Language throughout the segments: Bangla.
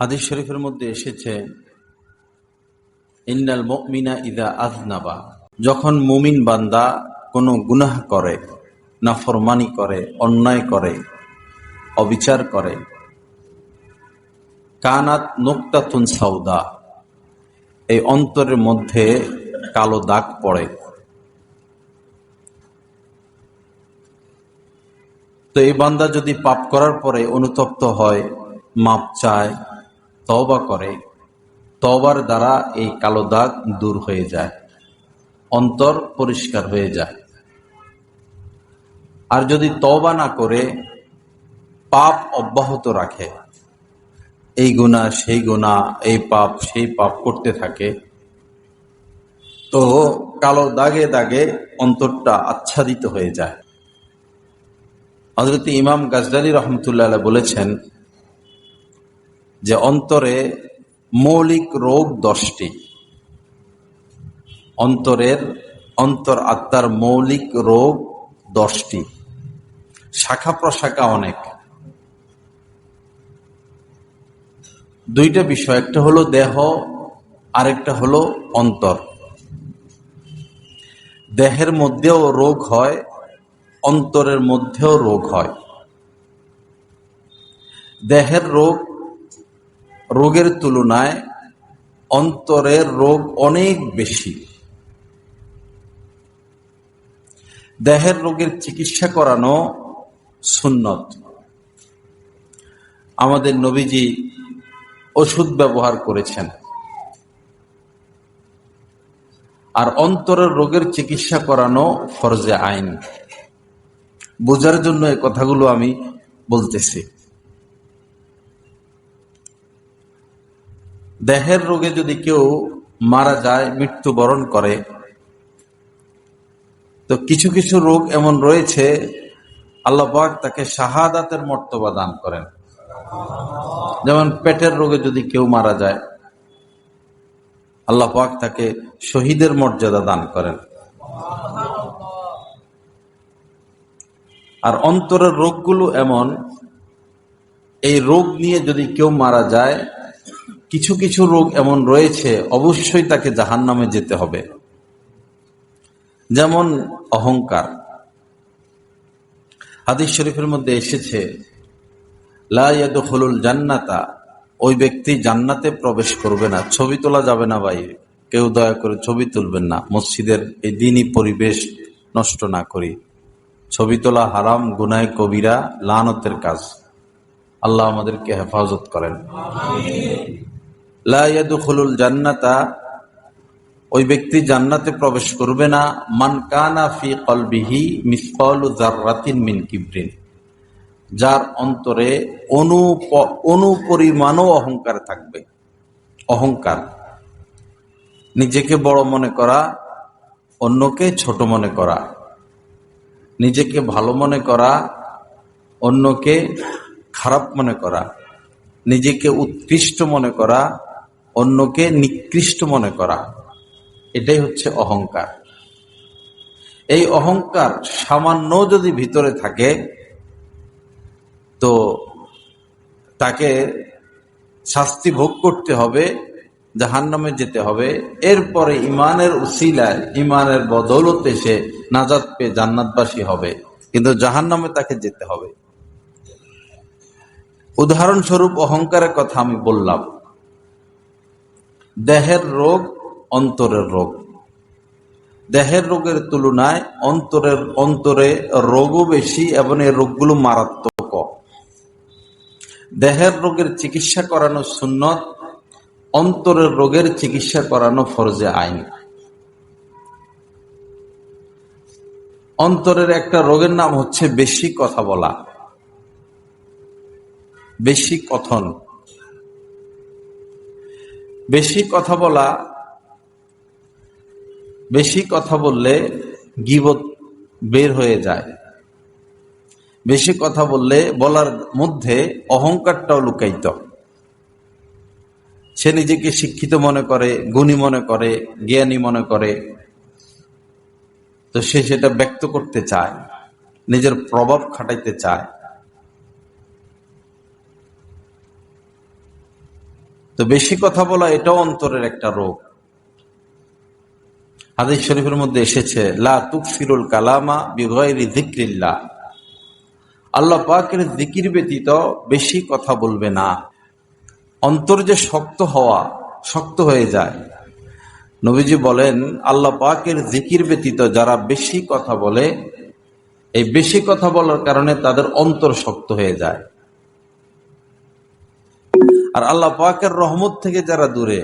হাদিস শরীফের মধ্যে এসেছে, ইন্নাল মুমিনা ইদা আজনাবা যখন মুমিন বান্দা কোনো গুনাহ করে, নাফরমানি করে, অন্যায় করে, অবিচার করে, কানাত নোক্তাতুন সাউদা, এই অন্তরের মধ্যে কালো দাগ পড়ে। তো এই বান্দা যদি পাপ করার পরে অনুতপ্ত হয়, মাপ চায় তওবা করে, তওবার দ্বারা এই কালো দাগ দূর হয়ে যায়, অন্তর পরিষ্কার হয়ে যায়। আর যদি তওবা না করে, পাপ অব্যাহত রাখে, এই গুণা, সেই গুণা, এই পাপ, সেই পাপ করতে থাকে, তো কালো দাগে দাগে অন্তরটা আচ্ছাদিত হয়ে যায়। হজরত ইমাম গাজদালি রহমতুল্লাহ বলেছেন যে অন্তরে মৌলিক রোগ দশটি। অন্তরের অন্তর আত্মার মৌলিক রোগ দশটি। শাখা প্রশাখা অনেক। দুইটা বিষয়, একটা হলো দেহ, আরেকটা হলো অন্তর। দেহের মধ্যেও রোগ হয়, অন্তরের মধ্যেও রোগ হয়। দেহের রোগ রোগের তুলনায় অন্তরের রোগ অনেক বেশি। দেহের রোগের চিকিৎসা করানো সুন্নত। আমাদের নবীজি ওষুধ ব্যবহার করেছেন। আর অন্তরের রোগের চিকিৎসা করানো ফরজে আইন। বোঝার জন্য এই কথাগুলো আমি বলতেছি। দেহের রোগে যদি কেউ মারা যায়, মৃত্যুবরণ করে, তো কিছু কিছু রোগ এমন রয়েছে, আল্লাহ পাক তাকে শাহাদাতের মর্তবা দান করেন। যেমন পেটের রোগে যদি কেউ মারা যায়, আল্লাহ পাক তাকে শহীদের মর্যাদা দান করেন। আর অন্তরের রোগগুলো এমন, এই রোগ নিয়ে যদি কেউ মারা যায় কিছু কিছু রোগ এমন রয়েছে, অবশ্যই তাকে জাহান নামে যেতে হবে। যেমন অহংকার। হাদিস শরীফের মধ্যে এসেছে লাইয়াদুল জান্নাতা, ওই ব্যক্তি জান্নাতে প্রবেশ করবে না, ছবি তোলা যাবে না ভাই, কেউ দয়া করে ছবি তুলবেন না, মসজিদের এই দিনই পরিবেশ নষ্ট না করি। ছবি তোলা হারাম, গুনায় কবিরা, লানতের কাজ। আল্লাহ আমাদেরকে হেফাজত করেন। লাইয়াদুল জান্নাতা, ওই ব্যক্তি জান্নাতে প্রবেশ করবে না। মান কানা ফি কলবিহি মিসকালু মিন কিবরিন, যার অন্তরে অনু অনুপরিমাণও অহংকার থাকবে। অহংকার। নিজেকে বড় মনে করা, অন্যকে ছোট মনে করা। নিজেকে ভালো মনে করা, অন্যকে খারাপ মনে করা। নিজেকে উৎকৃষ্ট মনে করা অন্যকে নিকৃষ্ট মনে করা। এটাই হচ্ছে অহংকার। এই অহংকার সামান্য যদি ভিতরে থাকে, তো তাকে শাস্তি ভোগ করতে হবে জাহান নামে যেতে হবে। এরপরে ইমানের উসিলায় ইমানের বদৌলতে সে নাজাদ পেয়ে জান্নাতবাসী হবে। কিন্তু জাহান নামে তাকে যেতে হবে। উদাহরণস্বরূপ অহংকারের কথা আমি বললাম। দেহের রোগ, অন্তরের রোগ। দেহের রোগের তুলনায় অন্তরের, অন্তরে রোগও বেশি এবং এই রোগগুলো মারাত্মক। দেহের রোগের চিকিৎসা করানো সুন্নত, অন্তরের রোগের চিকিৎসা করানো ফরজে আইন। অন্তরের একটা রোগের নাম হচ্ছে বেশি কথা বলা। বেশি কথন। বেশি কথা বলা, বেশি কথা বললে গিবত বের হয়ে যায়। বেশি কথা বললে বলার মধ্যে অহংকারটাও লুকাইত সে নিজেকে শিক্ষিত মনে করে, গুণী মনে করে, জ্ঞানী মনে করে। তো সে সেটা ব্যক্ত করতে চায়, নিজের প্রভাব খাটাইতে চায়। তো বেশি কথা বলা এটাও অন্তরের একটা রোগ। হাদিস শরীফের মধ্যে এসেছে, লা তুকফিরুল কালামা বিগয়রি আল্লাহ পাকের জিকির ব্যতীত বেশি কথা বলবে না। অন্তর যে শক্ত হওয়া, শক্ত হয়ে যায়। নবীজি বলেন, আল্লাহ পাকের জিকির ব্যতীত যারা বেশি কথা বলে, এই বেশি কথা বলার কারণে তাদের অন্তর শক্ত হয়ে যায়। আর আল্লাহ পাকের রহমত থেকে যারা দূরে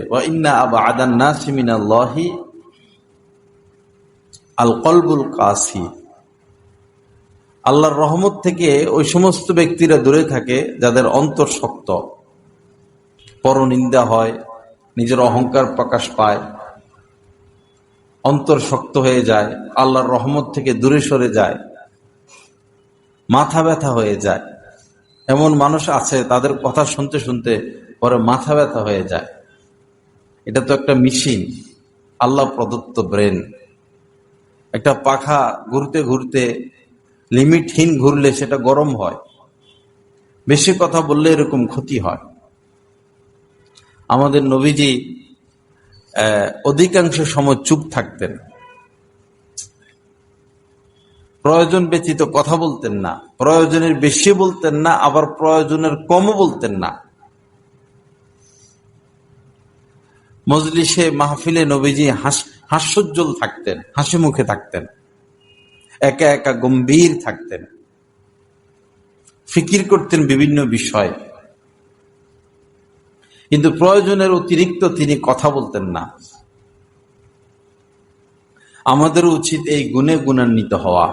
কাসি। আল্লাহর রহমত থেকে ওই সমস্ত ব্যক্তিরা দূরে থাকে যাদের অন্তর শক্ত। পরনিন্দা হয়, নিজের অহংকার প্রকাশ পায়, অন্তর শক্ত হয়ে যায়, আল্লাহর রহমত থেকে দূরে সরে যায়, মাথা ব্যথা হয়ে যায়। এমন মানুষ আছে, তাদের কথা শুনতে শুনতে পরে মাথা ব্যথা হয়ে যায়। এটা তো একটা মেশিন, আল্লাহ প্রদত্ত ব্রেন। একটা পাখা ঘুরতে ঘুরতে লিমিটহীন ঘুরলে সেটা গরম হয়। বেশি কথা বললে এরকম ক্ষতি হয়। আমাদের নবীজি অধিকাংশ সময় চুপ থাকতেন। প্রয়োজন ব্যতীত কথা বলতেন না। প্রয়োজনের বেশি বলতেন না, আবার প্রয়োজনের কমও বলতেন না। মজলিসে মাহফিলে নবীজি হাস, হাস্যোজ্জ্বল থাকতেন হাসি মুখে থাকতেন। একা একা গম্ভীর থাকতেন। ফিকির করতেন বিভিন্ন বিষয়। কিন্তু প্রয়োজনের অতিরিক্ত তিনি কথা বলতেন না। আমাদের উচিত এই গুণে গুণান্বিত হওয়া।